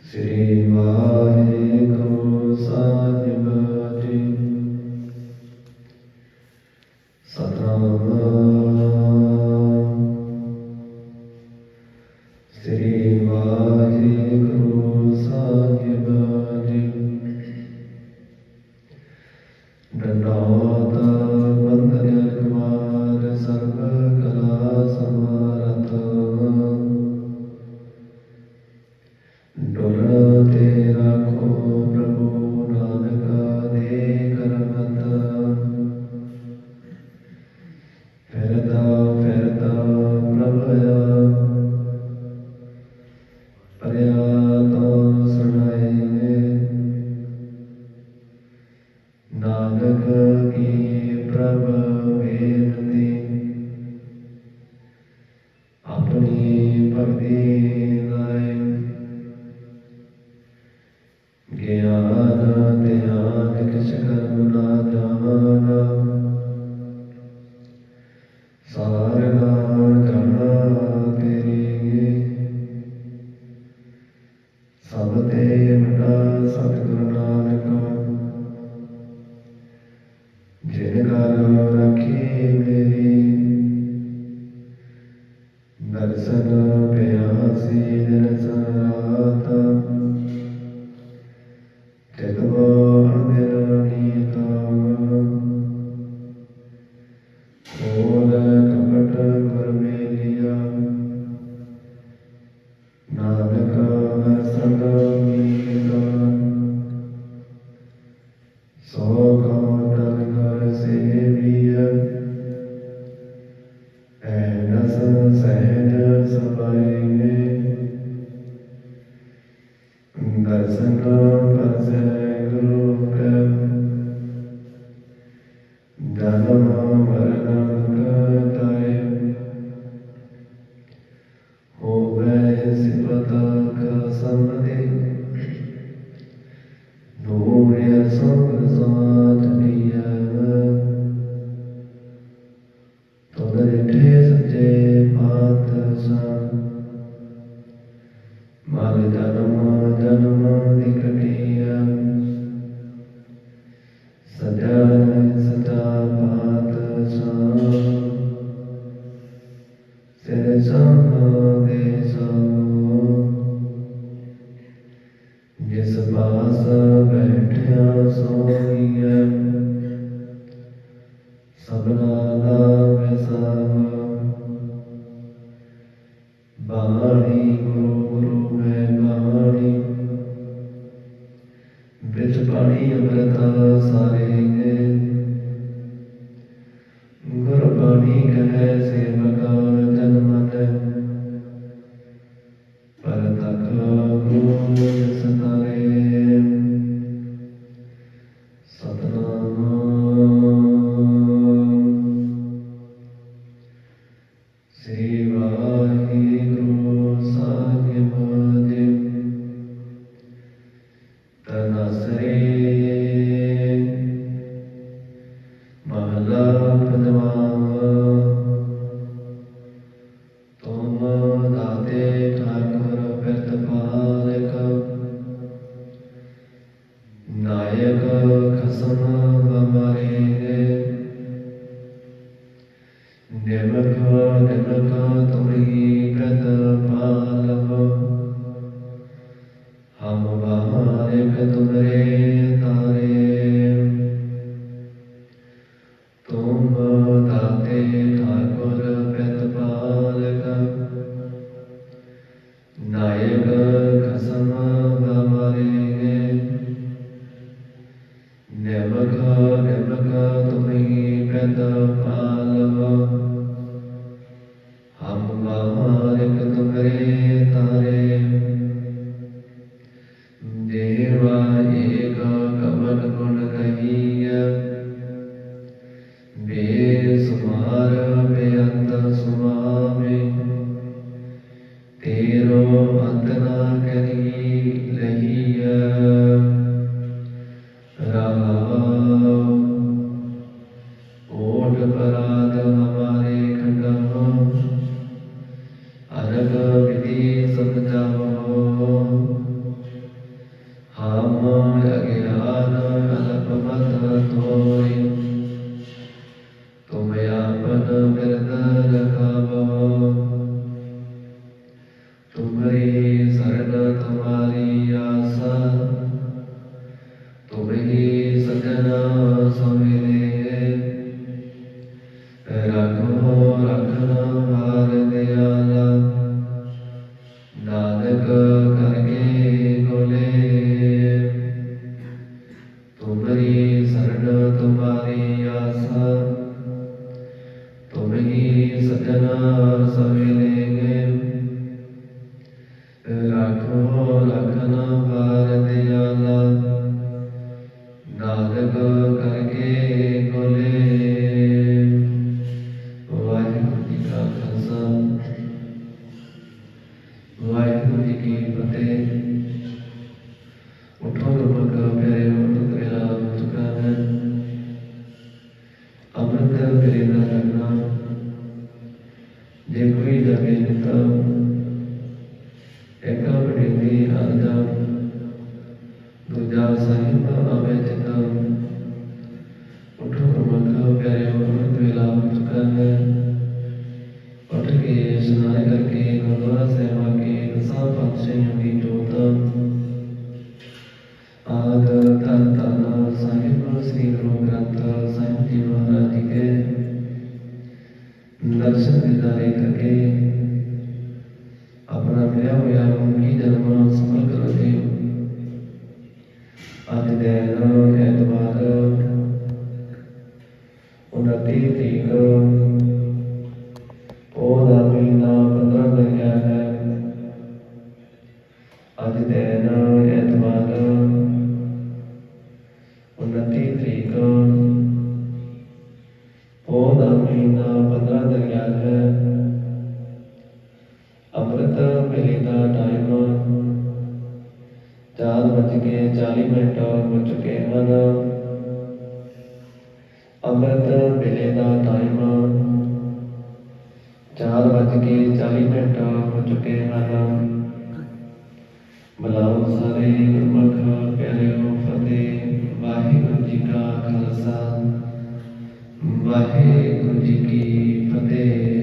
ਸ੍ਰੀ ਵਾਹਿਗੁਰੂ ਸਾਹਿਬ Jagata मर नाम Santa Amen. Never, never, to me, Brenda Palava. ਦਿਨ ਐਤਵਾਰ 29 ਤਰੀਕ। ਉਹ ਦਾ ਮਹੀਨਾ 15 ਦਿਨ ਹੈ। ਅੱਜ ਦਿਨ ਐਤਵਾਰ ਚਾਰ ਵੱਜ ਕੇ 40 ਮਿੰਟ ਹੋ ਚੁੱਕੇ ਹਨ। ਅੰਮ੍ਰਿਤ ਵੇਲੇ ਦਾ ਟਾਈਮ ਚਾਰ ਵੱਜ ਕੇ 40 ਮਿੰਟ ਹੋ ਚੁੱਕੇ ਹਨ। ਬਲਾਉ ਸਾਰੇ ਗੁਰਮੁਖ ਪਿਆਰਿਓ, ਫਤਿਹ। ਵਾਹਿਗੁਰੂ ਜੀ ਕਾ ਖਾਲਸਾ। ਵਾਹਿਗੁਰੂ ਜੀ ਕੀ ਫਤਿਹ।